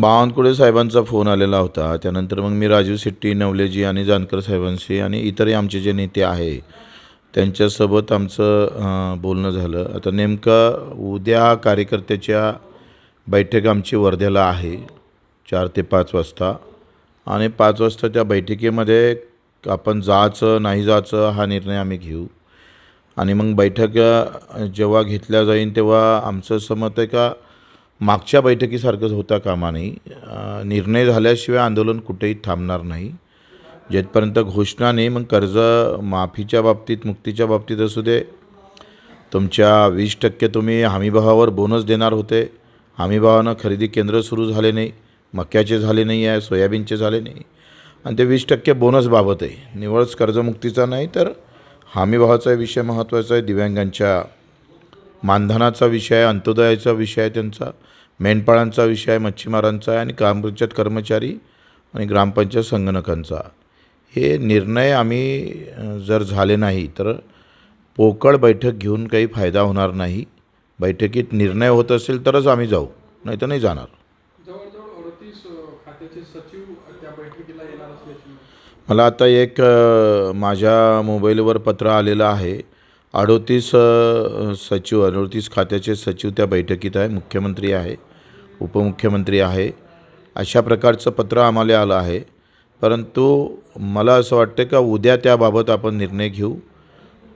बावनकुळे साहेबांचा फोन आलेला होता. त्यानंतर मग मी राजीव शेट्टी नवलेजी आणि जानकर साहेबांशी आणि इतरही आमचे जे नेते आहे त्यांच्यासोबत आमचं बोलणं झालं. आता नेमकं उद्या कार्यकर्त्याच्या बैठक आमची वर्ध्याला आहे चार ते पाच वाजता. आणि पाच वाजता त्या बैठकीमध्ये आपण जायचं नाही जायचं हा निर्णय आम्ही घेऊ. आणि मग बैठक जेव्हा घेतल्या जाईल तेव्हा आमचं असं मत आहे का मागच्या बैठकीसारखंच होता कामा नाही निर्णय झाल्याशिवाय आंदोलन कुठेही थांबणार नाही. जेथपर्यंत घोषणा नाही मग कर्ज माफीच्या बाबतीत मुक्तीच्या बाबतीत असू दे. तुमच्या वीस टक्के तुम्ही हमीभावावर बोनस देणार होते. हमीभावानं खरेदी केंद्र सुरू झाले नाही. मक्याचे झाले नाही आहे सोयाबीनचे झाले नाही. आणि ते वीस टक्के बोनसबाबत आहे. निवळच कर्जमुक्तीचा नाही तर हमीभावाचा विषय महत्त्वाचा आहे. दिव्यांगांच्या मानधनाचा विषय आहे अंत्योदयाचा विषय त्यांचा मेंढपाळांचा विषय मच्छीमारांचा आहे आणि ग्रामपंचायत कर्मचारी आणि ग्रामपंचायत संगणकांचा. हे निर्णय आम्ही जर झाले नाही तर पोकळ बैठक घेऊन काही फायदा होणार नाही. बैठकीत निर्णय होत असेल तरच आम्ही जाऊ नाही तर नाही जाणार मला आता एक माझ्या मोबाईलवर पत्र आलेलं आहे. अडोतीस सचिव अडोतीस खात्याचे सचिव त्या बैठकीत आहे मुख्यमंत्री आहे उपमुख्यमंत्री आहे. अशा प्रकारचं पत्र आम्हाला आलं आहे. परंतु मला असं वाटतं का उद्या त्याबाबत आपण निर्णय घेऊ.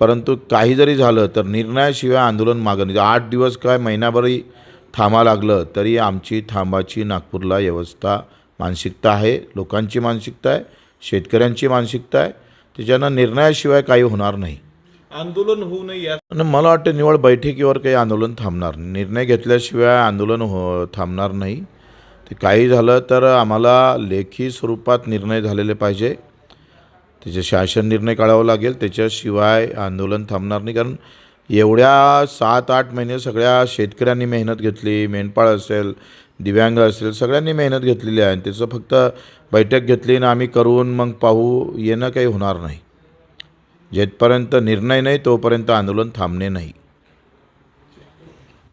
परंतु काही जरी झालं तर निर्णयाशिवाय आंदोलन मागं आठ दिवस काय महिनाभरही थांबा लागलं तरी आमची थांबाची नागपूरला व्यवस्था मानसिकता आहे लोकांची मानसिकता आहे शेतकऱ्यांची मानसिकता आहे. त्याच्यानं निर्णयाशिवाय काही होणार नाही. आंदोलन होऊ नये आणि मला वाटतं निवड बैठकीवर काही आंदोलन थांबणार नाही. निर्णय घेतल्याशिवाय आंदोलन हो थांबणार नाही. ते काही झालं तर आम्हाला लेखी स्वरूपात निर्णय झालेले पाहिजे. त्याचे शासन निर्णय काढावा लागेल. त्याच्याशिवाय आंदोलन थांबणार नाही. कारण एवढ्या सात आठ महिने सगळ्या शेतकऱ्यांनी मेहनत घेतली. मेंढपाळ असेल दिव्यांग असेल सगळ्यांनी मेहनत घेतलेली आहे. आणि त्याचं फक्त बैठक घेतली आणि आम्ही करून मग पाहू. येणं काही होणार नाही. जेथपर्यंत निर्णय नाही तोपर्यंत आंदोलन थांबणे नाही.